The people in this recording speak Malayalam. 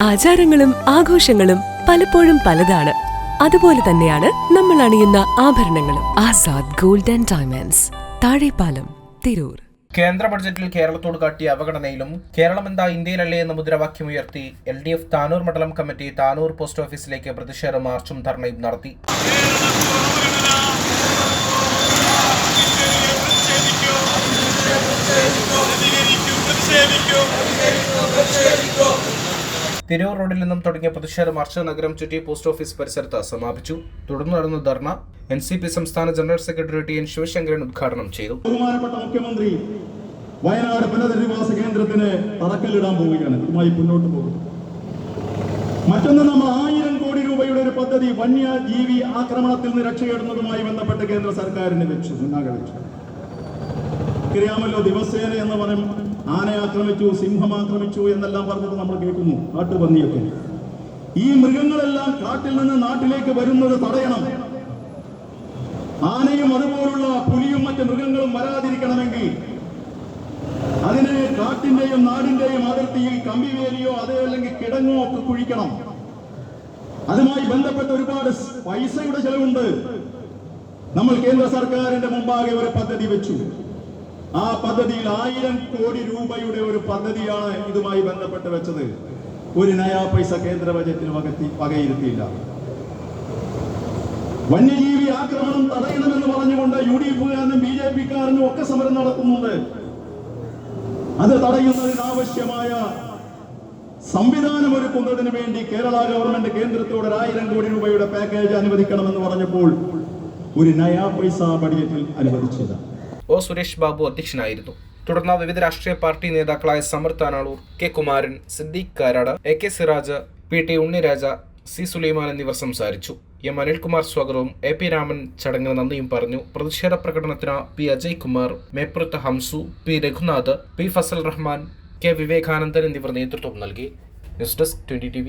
ആചാരങ്ങളും ആഘോഷങ്ങളും പലപ്പോഴും പലതാണ് അതുപോലെ തന്നെയാണ് നമ്മൾ അണിയുന്ന ആഭരണങ്ങളും Azad gold and diamonds Thazhepalam Tirur കേന്ദ്ര ബഡ്ജറ്റിൽ കേരളത്തോട് കാട്ടിയ അവഗണനയിലും കേരളം എന്താ ഇന്ത്യയിലല്ലേ എന്ന മുദ്രാവാക്യം ഉയർത്തി എൽ ഡി എഫ് താനൂർ മണ്ഡലം കമ്മിറ്റി താനൂർ പോസ്റ്റ് ഓഫീസിലേക്ക് പ്രതിഷേധ മാർച്ചും ധർണയും നടത്തി തിരൂർ റോഡിൽ നിന്നും തുടങ്ങിയ പ്രതിഷേധം അർച്ച നഗരം ചുറ്റി പോസ്റ്റ് ഓഫീസ് പരിസരത്ത് സമാപിച്ചു. തുടർന്ന് നടന്ന ധർണ എൻ സി പി സംസ്ഥാന general secretary T N Sivasankaran ഉദ്ഘാടനം ചെയ്തു. ബഹുമാനപ്പെട്ട മുഖ്യമന്ത്രി വയനാട് പുനരധിവാസ കേന്ദ്രത്തിന് തറക്കല്ലിടാൻ പോവുകയാണ്. ഇതുമായി മുന്നോട്ട് പോകും. മറ്റൊന്ന് നമ്മൾ ആയിരം കോടി രൂപയുടെ ഒരു പദ്ധതി വന്യജീവി ആക്രമണത്തിൽ നിന്ന് രക്ഷയിടുന്നതുമായി ബന്ധപ്പെട്ട് കേന്ദ്ര സർക്കാരിന് വെച്ചു മുന്നാകെ വെച്ചു. അറിയാമല്ലോ ദിവസേന എന്ന് പറയും ആന ആക്രമിച്ചു സിംഹം ആക്രമിച്ചു എന്നെല്ലാം പറഞ്ഞിട്ട് നമ്മൾ കേൾക്കുന്നു കാട്ടുപന്നിയൊക്കെ. ഈ മൃഗങ്ങളെല്ലാം കാട്ടിൽ നിന്ന് നാട്ടിലേക്ക് വരുന്നത് തടയണം. ആനയും അതുപോലുള്ള പുലിയും മറ്റ് മൃഗങ്ങളും വരാതിരിക്കണമെങ്കിൽ അതിനെ കാട്ടിന്റെയും നാടിന്റെയും അതിർത്തിയിൽ കമ്പിവേലിയോ അതേ അല്ലെങ്കിൽ കിടങ്ങോ ഒക്കെ കുഴിക്കണം. അതുമായി ബന്ധപ്പെട്ട ഒരുപാട് പൈസയുടെ ചെലവുണ്ട്. നമ്മൾ കേന്ദ്ര സർക്കാരിന്റെ മുമ്പാകെ ഒരു പദ്ധതി വെച്ചു. ആ പദ്ധതിയിൽ ആയിരം കോടി രൂപയുടെ ഒരു പദ്ധതിയാണ് ഇതുമായി ബന്ധപ്പെട്ട് വെച്ചത്. ഒരു നയാ പൈസ കേന്ദ്ര ബജറ്റിന് വകത്തി വകയിരുത്തിയില്ല. വന്യജീവി ആക്രമണം തടയണമെന്ന് പറഞ്ഞുകൊണ്ട് യു ഡി എഫുകാരനും ബി ജെ പിക്കാരനും ഒക്കെ സമരം നടത്തുന്നുണ്ട്. അത് തടയുന്നതിനാവശ്യമായ സംവിധാനം ഒരുക്കുന്നതിന് വേണ്ടി കേരള ഗവൺമെന്റ് കേന്ദ്രത്തോട് ഒരു ആയിരം കോടി രൂപയുടെ പാക്കേജ് അനുവദിക്കണമെന്ന് പറഞ്ഞപ്പോൾ ഒരു നയാ പൈസ ബഡ്ജറ്റിൽ അനുവദിച്ചില്ല. ഒ സുരേഷ് ബാബു അധ്യക്ഷനായിരുന്നു. തുടർന്ന് വിവിധ രാഷ്ട്രീയ പാർട്ടി നേതാക്കളായ Samar Thanalur K Kumaran Siddique Karat A K Siraj P T Unniraja C Sulaiman എന്നിവർ സംസാരിച്ചു. എം അനിൽകുമാർ സ്വാഗതവും എ പി രാമൻ ചടങ്ങിന് നന്ദിയും പറഞ്ഞു. പ്രതിഷേധ പ്രകടനത്തിന് P Ajay Kumar Meppurath Hamsu P Raghunath P Fazal Rahman K Vivekanandan എന്നിവർ നേതൃത്വം നൽകി. News desk twenty T